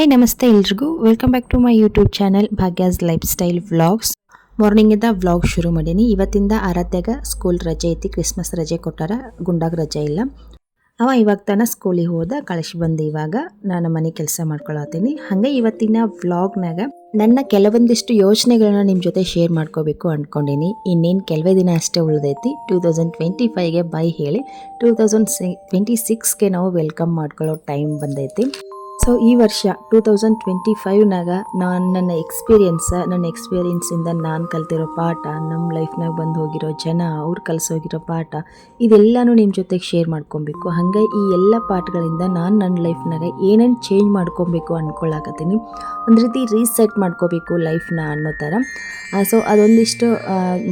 Hi ನಮಸ್ತೆ ಎಲ್ರಿಗೂ. Welcome back to my YouTube channel Bhagya's lifestyle vlogs ಮಾರ್ನಿಂಗಿಂದ vlog ಶುರು ಮಾಡೀನಿ. ಇವತ್ತಿಂದ ಆರಾಧ್ಯಾಗ ಸ್ಕೂಲ್ ರಜೆ ಐತಿ. ಕ್ರಿಸ್ಮಸ್ ರಜೆ ಕೊಟ್ಟಾರ, ಗುಂಡಾಗ ರಜೆ ಇಲ್ಲ. ಅವ ಇವಾಗ ತಾನ ಸ್ಕೂಲಿಗೆ ಹೋದ ಕಳಿಸಿ ಬಂದು ಇವಾಗ. ನಾನು ಮನೆ ಕೆಲಸ ಮಾಡ್ಕೊಳತ್ತೀನಿ. ಹಾಗೆ ಇವತ್ತಿನ ವ್ಲಾಗ್ನಾಗ ನನ್ನ ಕೆಲವೊಂದಿಷ್ಟು ಯೋಚನೆಗಳನ್ನ ನಿಮ್ಮ ಜೊತೆ ಶೇರ್ ಮಾಡ್ಕೋಬೇಕು ಅಂದ್ಕೊಂಡೀನಿ ಇನ್ನೇನು ಕೆಲವೇ ದಿನ ಅಷ್ಟೇ ಉಳಿದೈತಿ. ಟೂ ತೌಸಂಡ್ ಟ್ವೆಂಟಿ ಫೈವ್ಗೆ ಬೈ ಹೇಳಿ ಟೂ ತೌಸಂಡ್ ಸಿ ಟ್ವೆಂಟಿ ಸಿಕ್ಸ್ಗೆ ನಾವು ವೆಲ್ಕಮ್ ಮಾಡ್ಕೊಳ್ಳೋ ಟೈಮ್ ಬಂದೈತಿ. ಸೊ ಈ ವರ್ಷ ಟೂ ತೌಸಂಡ್ ಟ್ವೆಂಟಿ ಫೈವ್ನಾಗ ನಾನು ನನ್ನ ಎಕ್ಸ್ಪೀರಿಯನ್ಸ್ ನನ್ನ ಎಕ್ಸ್ಪೀರಿಯನ್ಸಿಂದ ನಾನು ಕಲ್ತಿರೋ ಪಾಠ ನಮ್ಮ ಲೈಫ್ನಾಗ ಬಂದು ಹೋಗಿರೋ ಜನ, ಅವ್ರು ಕಲಿಸೋಗಿರೋ ಪಾಠ, ಇದೆಲ್ಲನೂ ನಿಮ್ಮ ಜೊತೆಗೆ ಶೇರ್ ಮಾಡ್ಕೊಬೇಕು ಹಾಗೆ ಈ ಎಲ್ಲ ಪಾಠಗಳಿಂದ ನಾನು ನನ್ನ ಲೈಫ್ನಾಗ ಏನೇನು ಚೇಂಜ್ ಮಾಡ್ಕೊಬೇಕು ಅಂದ್ಕೊಳ್ಳಾಕತ್ತೀನಿ ಒಂದು ರೀತಿ ರೀಸೆಟ್ ಮಾಡ್ಕೋಬೇಕು ಲೈಫ್ನ ಅನ್ನೋ ಥರ. ಸೊ ಅದೊಂದಿಷ್ಟು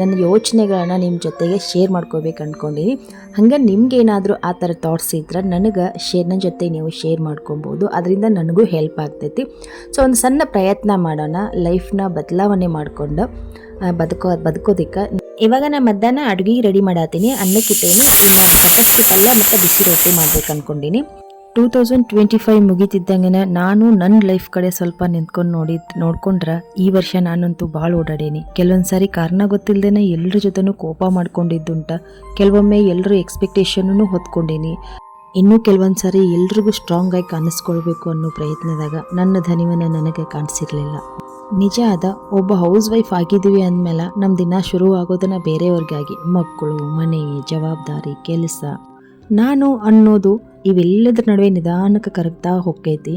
ನನ್ನ ಯೋಚನೆಗಳನ್ನ ನಿಮ್ಮ ಜೊತೆಗೆ ಶೇರ್ ಮಾಡ್ಕೋಬೇಕು ಅಂದ್ಕೊಂಡಿನಿ ಹಾಗೆ ನಿಮ್ಗೇನಾದರೂ ಆ ಥರ ಥಾಟ್ಸ್ ಇದ್ರೆ ನನಗೆ ಶೇರ್ ನನ್ನ ಜೊತೆ ನೀವು ಶೇರ್ ಮಾಡ್ಕೊಬೋದು. ಅದರಿಂದ ನನಗೂ ಹೆಲ್ಪ್ ಆಗ್ತೈತಿ. ಸೊ ಒಂದು ಸಣ್ಣ ಪ್ರಯತ್ನ ಮಾಡೋಣ ಲೈಫ್ನ ಬದಲಾವಣೆ ಮಾಡಿಕೊಂಡು ಬದುಕೋ, ಬದುಕೋದಕ್ಕೆ. ಇವಾಗ ನಾನು ಮಧ್ಯಾಹ್ನ ಅಡುಗೆ ರೆಡಿ ಮಾಡತ್ತೀನಿ ಅನ್ನಕ್ಕಿಟ್ಟೇನಿ ಸಬ್ಬಸ್ಗೆ ಪಲ್ಯ ಮತ್ತು ಬಿಸಿ ರೊಟ್ಟಿ ಮಾಡ್ಬೇಕು ಅಂದ್ಕೊಂಡಿನಿ ಟೂ ತೌಸಂಡ್ ಟ್ವೆಂಟಿ ಫೈವ್ ಮುಗಿತಿದ್ದಂಗೆ ನಾನು ನನ್ನ ಲೈಫ್ ಕಡೆ ಸ್ವಲ್ಪ ನಿಂತ್ಕೊಂಡು ನೋಡಿ, ನೋಡ್ಕೊಂಡ್ರೆ ಈ ವರ್ಷ ನಾನಂತೂ ಭಾಳ ಓಡಾಡೇನಿ. ಕೆಲವೊಂದು ಸಾರಿ ಕಾರಣ ಗೊತ್ತಿಲ್ಲದೇನೆ ಎಲ್ಲರ ಜೊತೆನೂ ಕೋಪ ಮಾಡ್ಕೊಂಡಿದ್ದುಂಟ. ಕೆಲವೊಮ್ಮೆ ಎಲ್ಲರೂ ಎಕ್ಸ್ಪೆಕ್ಟೇಷನೂ ಹೊತ್ಕೊಂಡೀನಿ. ಇನ್ನೂ ಕೆಲವೊಂದು ಸಾರಿ ಎಲ್ರಿಗೂ ಸ್ಟ್ರಾಂಗ್ ಆಗಿ ಕಾಣಿಸ್ಕೊಳ್ಬೇಕು ಅನ್ನೋ ಪ್ರಯತ್ನದಾಗ ನನ್ನ ಧನಿವನ್ನ ನನಗೆ ಕಾಣಿಸಿರ್ಲಿಲ್ಲ. ನಿಜ ಅದ, ಒಬ್ಬ ಹೌಸ್ ವೈಫ್ ಆಗಿದ್ದೀವಿ ಅಂದಮೇಲೆ ನಮ್ಮ ದಿನ ಶುರು ಆಗೋದನ್ನ ಬೇರೆಯವ್ರಿಗಾಗಿ. ಮಕ್ಕಳು, ಮನೆ, ಜವಾಬ್ದಾರಿ, ಕೆಲಸ. ನಾನು ಅನ್ನೋದು ಇವೆಲ್ಲದ್ರ ನಡುವೆ ನಿಧಾನಕ್ಕೆ ಕರಗ್ತಾ ಹೋಗ್ತೈತಿ.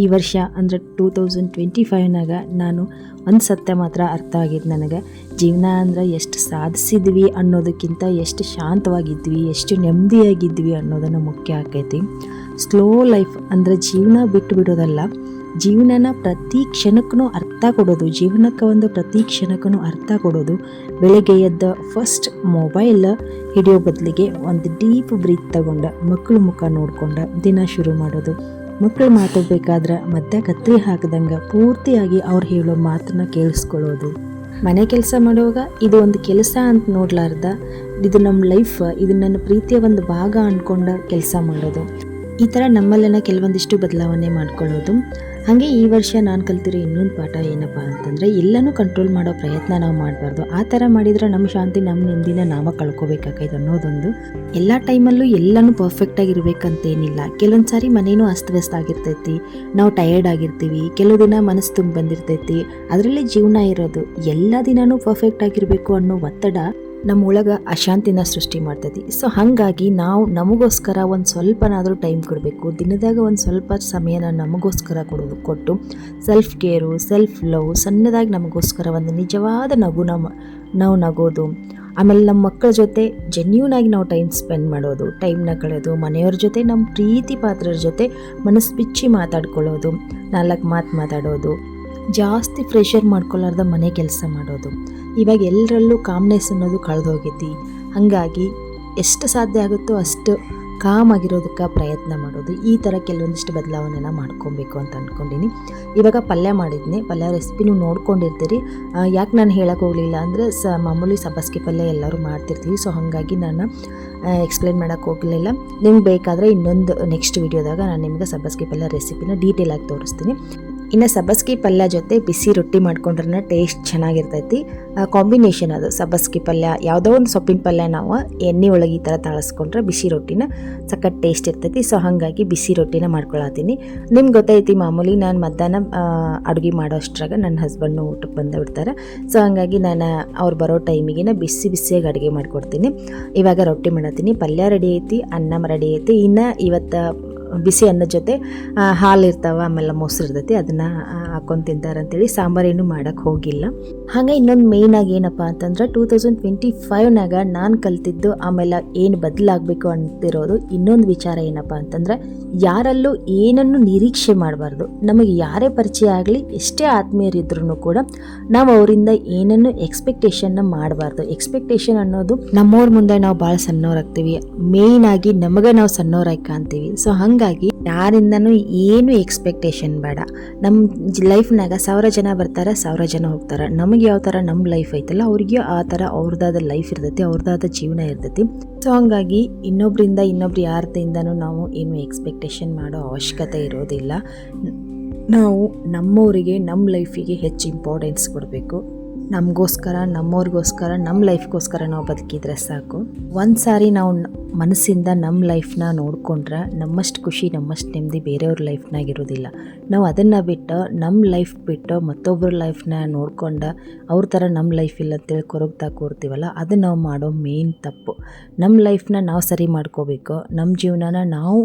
ಈ ವರ್ಷ ಅಂದರೆ ಟೂ ತೌಸಂಡ್ ಟ್ವೆಂಟಿ ಫೈವ್ನಾಗ ನಾನು ಒಂದು ಸತ್ಯ ಮಾತ್ರ ಅರ್ಥ ಆಗಿದ್ದು ನನಗೆ. ಜೀವನ ಅಂದ್ರೆ ಎಷ್ಟು ಸಾಧಿಸಿದ್ವಿ ಅನ್ನೋದಕ್ಕಿಂತ ಎಷ್ಟು ಶಾಂತವಾಗಿದ್ವಿ, ಎಷ್ಟು ನೆಮ್ಮದಿಯಾಗಿದ್ವಿ ಅನ್ನೋದನ್ನು ಮುಖ್ಯ ಆಕೈತಿ. ಸ್ಲೋ ಲೈಫ್ ಅಂದರೆ ಜೀವನ ಬಿಟ್ಟು ಬಿಡೋದಲ್ಲ, ಜೀವನನ ಪ್ರತಿ ಕ್ಷಣಕ್ಕೂ ಅರ್ಥ ಕೊಡೋದು, ಜೀವನಕ್ಕೆ ಒಂದು ಪ್ರತಿ ಕ್ಷಣಕ್ಕೂ ಅರ್ಥ ಕೊಡೋದು ಬೆಳಗ್ಗೆ ಎದ್ದ ಫಸ್ಟ್ ಮೊಬೈಲ್ ಹಿಡಿಯೋ ಬದಲಿಗೆ ಒಂದು ಡೀಪ್ ಬ್ರೀತ್ ತಗೊಂಡ ಮಕ್ಕಳು ಮುಖ ನೋಡ್ಕೊಂಡ ದಿನ ಶುರು ಮಾಡೋದು. ಮಕ್ಕಳು ಮಾತಾಡ್ಬೇಕಾದ್ರೆ ಮತ್ತೆ ಕತ್ರಿ ಹಾಕದಂಗೆ ಪೂರ್ತಿಯಾಗಿ ಅವ್ರು ಹೇಳೋ ಮಾತನ್ನ ಕೇಳಿಸ್ಕೊಳ್ಳೋದು. ಮನೆ ಕೆಲಸ ಮಾಡುವಾಗ ಇದು ಒಂದು ಕೆಲಸ ಅಂತ ನೋಡ್ಲಾರ್ದ, ಇದು ನಮ್ಮ ಲೈಫ್ ಇದು ನನ್ನ ಪ್ರೀತಿಯ ಒಂದು ಭಾಗ ಅಂದ್ಕೊಂಡ ಕೆಲಸ ಮಾಡೋದು. ಈ ಥರ ನಮ್ಮಲ್ಲೇನ ಕೆಲವೊಂದಿಷ್ಟು ಬದಲಾವಣೆ ಮಾಡ್ಕೊಳ್ಳೋದು. ಹಾಗೆ ಈ ವರ್ಷ ನಾನು ಕಲ್ತಿರೋ ಇನ್ನೊಂದು ಪಾಠ ಏನಪ್ಪ ಅಂತಂದರೆ, ಎಲ್ಲನೂ ಕಂಟ್ರೋಲ್ ಮಾಡೋ ಪ್ರಯತ್ನ ನಾವು ಮಾಡಬಾರ್ದು. ಆ ಥರ ಮಾಡಿದ್ರೆ ನಮ್ಮ ಶಾಂತಿ ನಮ್ಮ ನೆಮ್ಮದಿನ ನಾವ ಕಳ್ಕೊಬೇಕಾಗೈತೆ ಅನ್ನೋದೊಂದು. ಎಲ್ಲ ಟೈಮಲ್ಲೂ ಎಲ್ಲನೂ ಪರ್ಫೆಕ್ಟಾಗಿ ಇರಬೇಕಂತೇನಿಲ್ಲ. ಕೆಲವೊಂದು ಸಾರಿ ಮನೇನೂ ಅಸ್ತವ್ಯಸ್ತ ಆಗಿರ್ತೈತಿ. ನಾವು ಟಯರ್ಡ್ ಆಗಿರ್ತೀವಿ. ಕೆಲವು ದಿನ ಮನಸ್ಸು ತುಂಬ ಬಂದಿರ್ತೈತಿ ಅದರಲ್ಲೇ ಜೀವನ ಇರೋದು. ಎಲ್ಲ ದಿನವೂ ಪರ್ಫೆಕ್ಟ್ ಆಗಿರಬೇಕು ಅನ್ನೋ ಒತ್ತಡ ನಮ್ಮ ಒಳಗೆ ಅಶಾಂತಿನ ಸೃಷ್ಟಿ ಮಾಡ್ತೈತಿ. ಸೊ ಹಾಗಾಗಿ ನಾವು ನಮಗೋಸ್ಕರ ಒಂದು ಸ್ವಲ್ಪನಾದರೂ ಟೈಮ್ ಕೊಡಬೇಕು. ದಿನದಾಗ ಒಂದು ಸ್ವಲ್ಪ ಸಮಯನ ನಮಗೋಸ್ಕರ ಕೊಡೋದು. ಕೊಟ್ಟು ಸೆಲ್ಫ್ ಕೇರು ಸೆಲ್ಫ್ ಲವ್ ಸಣ್ಣದಾಗಿ ನಮಗೋಸ್ಕರ ಒಂದು ನಿಜವಾದ ನಗು ನಮ್ಮ ನಾವು ನಗೋದು. ಆಮೇಲೆ ನಮ್ಮ ಮಕ್ಕಳ ಜೊತೆ ಜೆನ್ಯೂನ್ ಆಗಿ ನಾವು ಟೈಮ್ ಸ್ಪೆಂಡ್ ಮಾಡೋದು. ಟೈಮ್ನ ಕಳೆಯೋದು ಮನೆಯವ್ರ ಜೊತೆ, ನಮ್ಮ ಪ್ರೀತಿ ಪಾತ್ರರ ಜೊತೆ ಮನಸ್ಸು ಬಿಚ್ಚಿ ಮಾತಾಡ್ಕೊಳ್ಳೋದು. ನಾಲ್ಕು ಮಾತು ಮಾತಾಡೋದು. ಜಾಸ್ತಿ ಪ್ರೆಷರ್ ಮಾಡ್ಕೊಳ್ಳಾರ್ದ ಮನೆ ಕೆಲಸ ಮಾಡೋದು. ಇವಾಗ ಎಲ್ಲರಲ್ಲೂ ಕಾಮ್ನೆಸ್ ಅನ್ನೋದು ಕಳೆದೋಗೈತಿ ಹಾಗಾಗಿ ಎಷ್ಟು ಸಾಧ್ಯ ಆಗುತ್ತೋ ಅಷ್ಟು ಕಾಮ್ ಆಗಿರೋದಕ್ಕೆ ಪ್ರಯತ್ನ ಮಾಡೋದು. ಈ ಥರ ಕೆಲವೊಂದಿಷ್ಟು ಬದಲಾವಣೆನ ಮಾಡ್ಕೊಬೇಕು ಅಂತ ಅಂದ್ಕೊಂಡಿನಿ ಇವಾಗ ಪಲ್ಯ ಮಾಡಿದ್ನಿ. ಪಲ್ಯ ರೆಸಿಪಿನೂ ನೋಡ್ಕೊಂಡಿರ್ತೀರಿ. ಯಾಕೆ ನಾನು ಹೇಳಕ್ಕೆ ಹೋಗಲಿಲ್ಲ ಅಂದರೆ ಸ, ಮಾಮೂಲಿ ಸಬ್ಬಸ್ಗೆ ಪಲ್ಯ ಎಲ್ಲರೂ ಮಾಡ್ತಿರ್ತೀವಿ. ಸೊ ಹಾಗಾಗಿ ನಾನು ಎಕ್ಸ್ಪ್ಲೇನ್ ಮಾಡೋಕ್ಕೆ ಹೋಗಲಿಲ್ಲ. ನಿಮ್ಗೆ ಬೇಕಾದರೆ ಇನ್ನೊಂದು ನೆಕ್ಸ್ಟ್ ವೀಡಿಯೋದಾಗ ನಾನು ನಿಮಗೆ ಸಬ್ಬಸ್ಗೆ ಪಲ್ಯ ರೆಸಿಪಿನ ಡೀಟೇಲಾಗಿ ತೋರಿಸ್ತೀನಿ. ಇನ್ನು ಸಬ್ಬಸ್ಗಿ ಪಲ್ಯ ಜೊತೆ ಬಿಸಿ ರೊಟ್ಟಿ ಮಾಡ್ಕೊಂಡ್ರೆ ಟೇಸ್ಟ್ ಚೆನ್ನಾಗಿರ್ತೈತಿ. ಕಾಂಬಿನೇಷನ್ ಅದು, ಸಬ್ಬಸ್ಗಿ ಪಲ್ಯ, ಯಾವುದೋ ಒಂದು ಸೊಪ್ಪಿನ ಪಲ್ಯ ನಾವು ಎಣ್ಣೆ ಒಳಗೆ ಈ ಥರ ತಾಳಿಸ್ಕೊಂಡ್ರೆ ಬಿಸಿ ರೊಟ್ಟಿನ ಸಖತ್ ಟೇಸ್ಟ್ ಇರ್ತೈತಿ. ಸೊ ಹಾಗಾಗಿ ಬಿಸಿ ರೊಟ್ಟಿನ ಮಾಡ್ಕೊಳತ್ತೀನಿ. ನಿಮ್ಗೆ ಗೊತ್ತೈತಿ, ಮಾಮೂಲಿ ನಾನು ಮಧ್ಯಾಹ್ನ ಅಡುಗೆ ಮಾಡೋ ಅಷ್ಟ್ರಾಗ ನನ್ನ ಹಸ್ಬೆಂಡ್ನು ಊಟಕ್ಕೆ ಬಂದು ಬಿಡ್ತಾರೆ. ಸೊ ಹಾಗಾಗಿ ನಾನು ಅವ್ರು ಬರೋ ಟೈಮಿಗೆ ಬಿಸಿ ಬಿಸಿಯಾಗಿ ಅಡುಗೆ ಮಾಡಿಕೊಡ್ತೀನಿ. ಇವಾಗ ರೊಟ್ಟಿ ಮಾಡತ್ತೀನಿ. ಪಲ್ಯ ರೆಡಿ ಐತಿ, ಅನ್ನ ರೆಡಿ ಐತಿ. ಇನ್ನು ಇವತ್ತು ಬಿಸಿ ಅನ್ನದ ಜೊತೆ ಹಾಲು ಇರ್ತಾವ ಆಮೇಲೆ ಮೊಸರು ಇರ್ತೈತಿ ಅದನ್ನು ಹಾಕೊಂಡು ತಿಂತಾರೆ ಅಂತೇಳಿ ಸಾಂಬಾರೇನು ಮಾಡೋಕ್ಕೆ ಹೋಗಿಲ್ಲ. ಹಾಗೆ ಇನ್ನೊಂದು ಮೇಯ್ನಾಗಿ ಏನಪ್ಪ ಅಂತಂದ್ರೆ ಟೂ ತೌಸಂಡ್ ಟ್ವೆಂಟಿ ಫೈವ್ನಾಗ ನಾನು ಕಲ್ತಿದ್ದು ಆಮೇಲೆ ಏನು ಬದಲಾಗಬೇಕು ಅಂತಿರೋದು ಇನ್ನೊಂದು ವಿಚಾರ ಏನಪ್ಪ ಅಂತಂದ್ರೆ ಯಾರಲ್ಲೂ ಏನನ್ನು ನಿರೀಕ್ಷೆ ಮಾಡಬಾರ್ದು. ನಮಗೆ ಯಾರೇ ಪರಿಚಯ ಆಗಲಿ, ಎಷ್ಟೇ ಆತ್ಮೀಯರಿದ್ರು ಕೂಡ ನಾವು ಅವರಿಂದ ಏನನ್ನು ಎಕ್ಸ್ಪೆಕ್ಟೇಷನ್ನ ಮಾಡಬಾರ್ದು. ಎಕ್ಸ್ಪೆಕ್ಟೇಷನ್ ಅನ್ನೋದು ನಮ್ಮವ್ರ ಮುಂದೆ ನಾವು ಭಾಳ ಸಣ್ಣವ್ರಾಗ್ತೀವಿ ಆಗಿ ನಮಗೆ ನಾವು ಸಣ್ಣವ್ರಾಗಿ ಕಾಣ್ತೀವಿ. ಸೊ ಹಾಗಾಗಿ ಯಾರಿಂದನೂ ಏನು ಎಕ್ಸ್ಪೆಕ್ಟೇಷನ್ ಬೇಡ. ನಮ್ಮ ಲೈಫ್ನಾಗ ಸಾವಿರ ಜನ ಬರ್ತಾರೆ, ಸಾವಿರ ಜನ ಹೋಗ್ತಾರೆ. ನಮಗೆ ಯಾವ ಥರ ನಮ್ಮ ಲೈಫ್ ಐತಲ್ಲ, ಅವ್ರಿಗೆ ಆ ಥರ ಅವ್ರದ್ದಾದ ಲೈಫ್ ಇರ್ತೈತಿ ಅವ್ರದ್ದಾದ ಜೀವನ ಇರ್ತೈತಿ. ಸೊ ಹಾಗಾಗಿ ಇನ್ನೊಬ್ಬರಿಂದ ಇನ್ನೊಬ್ರು ಯಾರ್ದಿಂದನೂ ನಾವು ಏನು ಎಕ್ಸ್ಪೆಕ್ಟೇಷನ್ ಮಾಡೋ ಅವಶ್ಯಕತೆ ಇರೋದಿಲ್ಲ. ನಾವು ನಮ್ಮವರಿಗೆ ನಮ್ಮ ಲೈಫಿಗೆ ಹೆಚ್ಚು ಇಂಪಾರ್ಟೆನ್ಸ್ ಕೊಡಬೇಕು. ನಮಗೋಸ್ಕರ ನಮ್ಮವ್ರಿಗೋಸ್ಕರ ನಮ್ಮ ಲೈಫ್ಗೋಸ್ಕರ ನಾವು ಬದುಕಿದ್ರೆ ಸಾಕು. ಒಂದು ಸಾರಿ ನಾವು ಮನಸ್ಸಿಂದ ನಮ್ಮ ಲೈಫ್ನ ನೋಡ್ಕೊಂಡ್ರೆ ನಮ್ಮಷ್ಟು ಖುಷಿ, ನಮ್ಮಷ್ಟು ನೆಮ್ಮದಿ ಬೇರೆಯವ್ರ ಲೈಫ್ನಾಗಿರೋದಿಲ್ಲ. ನಾವು ಅದನ್ನು ಬಿಟ್ಟು ನಮ್ಮ ಲೈಫ್ ಬಿಟ್ಟು ಮತ್ತೊಬ್ಬರ ಲೈಫ್ನ ನೋಡ್ಕೊಂಡು ಅವ್ರ ಥರ ನಮ್ಮ ಲೈಫ್ ಇಲ್ಲ ಅಂತೇಳಿ ಕೊರಗ್ತಾ ಕೂರ್ತೀವಲ್ಲ, ಅದು ನಾವು ಮಾಡೋ ಮೇನ್ ತಪ್ಪು. ನಮ್ಮ ಲೈಫ್ನ ನಾವು ಸರಿ ಮಾಡ್ಕೋಬೇಕು ನಮ್ಮ ಜೀವನನ ನಾವು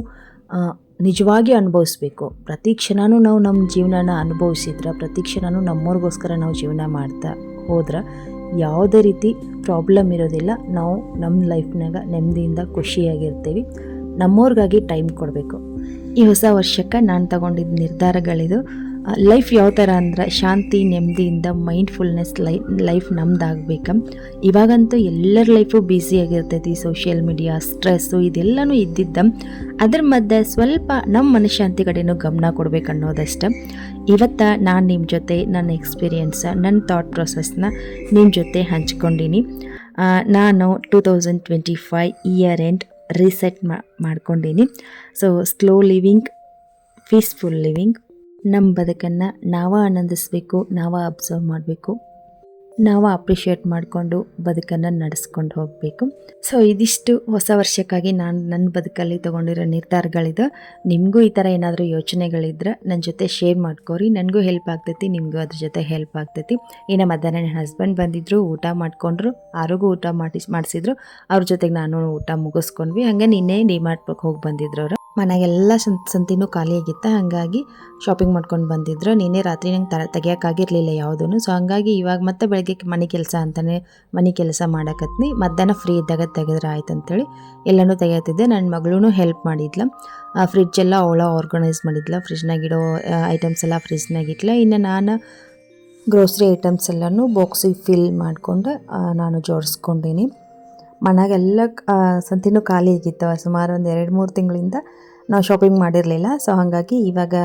ನಿಜವಾಗಿ ಅನುಭವಿಸ್ಬೇಕು. ಪ್ರತಿ ಕ್ಷಣನೂ ನಾವು ನಮ್ಮ ಜೀವನನ ಅನುಭವಿಸಿದ್ರೆ, ಪ್ರತಿ ಕ್ಷಣನೂ ನಮ್ಮವ್ರಿಗೋಸ್ಕರ ನಾವು ಜೀವನ ಮಾಡ್ತಾ ಹೋದ್ರೆ ಯಾವುದೇ ರೀತಿ ಪ್ರಾಬ್ಲಮ್ ಇರೋದಿಲ್ಲ. ನಾವು ನಮ್ಮ ಲೈಫ್ನಾಗ ನೆಮ್ಮದಿಯಿಂದ ಖುಷಿಯಾಗಿರ್ತೀವಿ. ನಮ್ಮವ್ರಿಗಾಗಿ ಟೈಮ್ ಕೊಡಬೇಕು. ಈ ಹೊಸ ವರ್ಷಕ್ಕೆ ನಾನು ತಗೊಂಡಿದ್ದ ನಿರ್ಧಾರಗಳಿದು ಲೈಫ್ ಯಾವ ಥರ ಅಂದ್ರೆ ಶಾಂತಿ, ನೆಮ್ಮದಿಯಿಂದ ಮೈಂಡ್ಫುಲ್ನೆಸ್ ಲೈ ಲೈಫ್ ನಮ್ದಾಗಬೇಕು. ಇವಾಗಂತೂ ಎಲ್ಲರ ಲೈಫು ಬ್ಯುಸಿಯಾಗಿರ್ತೈತಿ ಸೋಷಿಯಲ್ ಮೀಡಿಯಾ ಸ್ಟ್ರೆಸ್ಸು ಇದೆಲ್ಲನೂ ಇದ್ದಿದ್ದ. ಅದ್ರ ಮಧ್ಯೆ ಸ್ವಲ್ಪ ನಮ್ಮ ಮನಃಶಾಂತಿ ಕಡೆನೂ ಗಮನ ಕೊಡ್ಬೇಕು ಅನ್ನೋದಷ್ಟೆ. ಇವತ್ತು ನಾನು ನಿಮ್ಮ ಜೊತೆ ನನ್ನ ಎಕ್ಸ್ಪೀರಿಯನ್ಸ ನನ್ನ ಥಾಟ್ ಪ್ರೊಸೆಸ್ನ ನಿಮ್ಮ ಜೊತೆ ಹಂಚ್ಕೊಂಡಿನಿ. ನಾನು two thousand twenty five year end reset ಮಾಡ್ಕೊಂಡಿನಿ. So slow living peaceful living ನಮ್ಮ ಬದುಕನ್ನು ನಾವ ಆನಂದಿಸ್ಬೇಕು, ನಾವ ಅಬ್ಸರ್ವ್ ಮಾಡಬೇಕು, ನಾವು ಅಪ್ರಿಷಿಯೇಟ್ ಮಾಡಿಕೊಂಡು ಬದುಕನ್ನು ನಡೆಸ್ಕೊಂಡು ಹೋಗಬೇಕು. ಸೊ ಇದಿಷ್ಟು ಹೊಸ ವರ್ಷಕ್ಕಾಗಿ ನಾನು ನನ್ನ ಬದುಕಲ್ಲಿ ತೊಗೊಂಡಿರೋ ನಿರ್ಧಾರಗಳಿದೆ, ನಿಮಗೂ ಈ ಥರ ಏನಾದರೂ ಯೋಚನೆಗಳಿದ್ರೆ ನನ್ನ ಜೊತೆ ಶೇರ್ ಮಾಡ್ಕೋರಿ, ನನಗೂ ಹೆಲ್ಪ್ ಆಗ್ತೈತಿ, ನಿಮಗೂ ಅದ್ರ ಜೊತೆ ಹೆಲ್ಪ್ ಆಗ್ತೈತಿ. ಇನ್ನು ಮಧ್ಯಾಹ್ನ ನನ್ನ ಹಸ್ಬೆಂಡ್ ಬಂದಿದ್ದರು ಊಟ ಮಾಡಿಕೊಂಡ್ರು ಆರಿಗೂ ಊಟ ಮಾಡಿಸ್, ಮಾಡಿಸಿದ್ರು, ಅವ್ರ ಜೊತೆಗೆ ನಾನು ಊಟ ಮುಗಿಸ್ಕೊಂಡ್ವಿ, ಹಾಗೆ ನಿನ್ನೆ ಡಿಮಾರ್ಟ್ಗೆ ಹೋಗಿ ಬಂದಿದ್ರು ಅವರು. ಮನೆಗೆಲ್ಲ ಸಂತ ಸಂತಿನೂ ಖಾಲಿಯಾಗಿತ್ತು. ಹಾಗಾಗಿ ಶಾಪಿಂಗ್ ಮಾಡ್ಕೊಂಡು ಬಂದಿದ್ರು. ನಿನ್ನೆ ರಾತ್ರಿ ನಂಗೆ ತರ ತೆಗಿಯೋಕ್ಕಾಗಿರಲಿಲ್ಲ ಯಾವುದೂ ಸೊ ಹಾಗಾಗಿ ಇವಾಗ ಮತ್ತೆ ಬೆಳಗ್ಗೆ ಮನೆ ಕೆಲಸ ಅಂತಲೇ ಮನೆ ಕೆಲಸ ಮಾಡಕತ್ನಿ. ಮಧ್ಯಾಹ್ನ ಫ್ರೀ ಇದ್ದಾಗ ತೆಗೆದ್ರೆ ಆಯ್ತು ಅಂತೇಳಿ ಎಲ್ಲನೂ ತೆಗಿಯತ್ತಿದ್ದೆ. ನನ್ನ ಮಗಳೂ ಹೆಲ್ಪ್ ಮಾಡಿದ್ಲ. ಫ್ರಿಡ್ಜ್ ಎಲ್ಲ ಅವಳ ಆರ್ಗನೈಸ್ ಮಾಡಿದ್ಲ. ಫ್ರಿಜ್ನಾಗಿಡೋ ಐಟಮ್ಸ್ ಎಲ್ಲ ಫ್ರಿಜ್ನಾಗ ಇಟ್ಲ ಇನ್ನು ನಾನು ಗ್ರೋಸ್ರಿ ಐಟಮ್ಸ್ ಎಲ್ಲನೂ ಬಾಕ್ಸಿಗೆ ಫಿಲ್ ಮಾಡಿಕೊಂಡು ನಾನು ಜೋಡಿಸ್ಕೊಂಡೀನಿ. ಮನೆಗೆಲ್ಲ ಸಂತಿನೂ ಖಾಲಿ ಆಗಿತ್ತು. ಸುಮಾರು ಒಂದು ಎರಡು ಮೂರು ತಿಂಗಳಿಂದ ನಾವು ಶಾಪಿಂಗ್ ಮಾಡಿರಲಿಲ್ಲ. ಸೊ ಹಾಗಾಗಿ ಇವಾಗ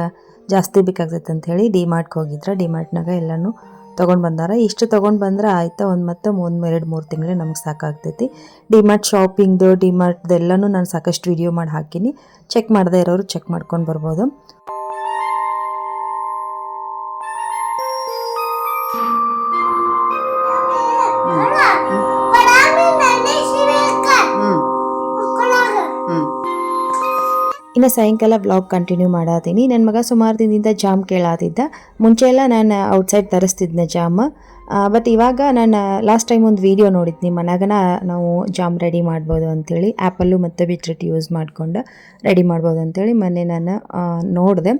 ಜಾಸ್ತಿ ಬೇಕಾಗ್ತೈತೆ ಅಂತ ಹೇಳಿ ಡಿ ಮಾರ್ಟ್ಗೆ ಹೋಗಿದ್ರೆ. ಡಿ ಮಾರ್ಟ್ನಾಗ ಎಲ್ಲನೂ ತೊಗೊಂಡು ಬಂದಾರ. ಇಷ್ಟು ತೊಗೊಂಡು ಬಂದ್ರೆ ಆಯ್ತಾ ಒಂದು ಮತ್ತೆ ಒಂದು ಎರಡು ಮೂರು ತಿಂಗಳು ನಮ್ಗೆ ಸಾಕಾಗ್ತೈತಿ. ಡಿ ಮಾರ್ಟ್ ಶಾಪಿಂಗ್ದು ಡಿ ಮಾರ್ಟ್ದೆಲ್ಲನೂ ನಾನು ಸಾಕಷ್ಟು ವಿಡಿಯೋ ಮಾಡಿ ಹಾಕೀನಿ. ಚೆಕ್ ಮಾಡದೇ ಇರೋರು ಚೆಕ್ ಮಾಡ್ಕೊಂಡು ಬರ್ಬೋದು. ಇನ್ನು ಸಾಯಂಕಾಲ ಬ್ಲಾಗ್ ಕಂಟಿನ್ಯೂ ಮಾಡತ್ತೀನಿ ನನ್ನ ಮಗ ಸುಮಾರು ದಿನದಿಂದ ಜಾಮ್ ಕೇಳಾತಿದ್ದ. ಮುಂಚೆ ಎಲ್ಲ ನಾನು ಔಟ್ಸೈಡ್ ತರಿಸ್ತಿದ್ದೆ ಜಾಮ್ ಬಟ್ ಇವಾಗ ನಾನು ಲಾಸ್ಟ್ ಟೈಮ್ ಒಂದು ವೀಡಿಯೋ ನೋಡಿದ್ನಿ ಮನ್ಯಾಗನ ನಾವು ಜಾಮ್ ರೆಡಿ ಮಾಡ್ಬೋದು ಅಂಥೇಳಿ ಆ್ಯಪಲ್ಲು ಮತ್ತು ಬಿಟ್ರಿಟ್ ಯೂಸ್ ಮಾಡಿಕೊಂಡು ರೆಡಿ ಮಾಡ್ಬೋದು ಅಂಥೇಳಿ ಮೊನ್ನೆ ನಾನು ನೋಡಿದೆ.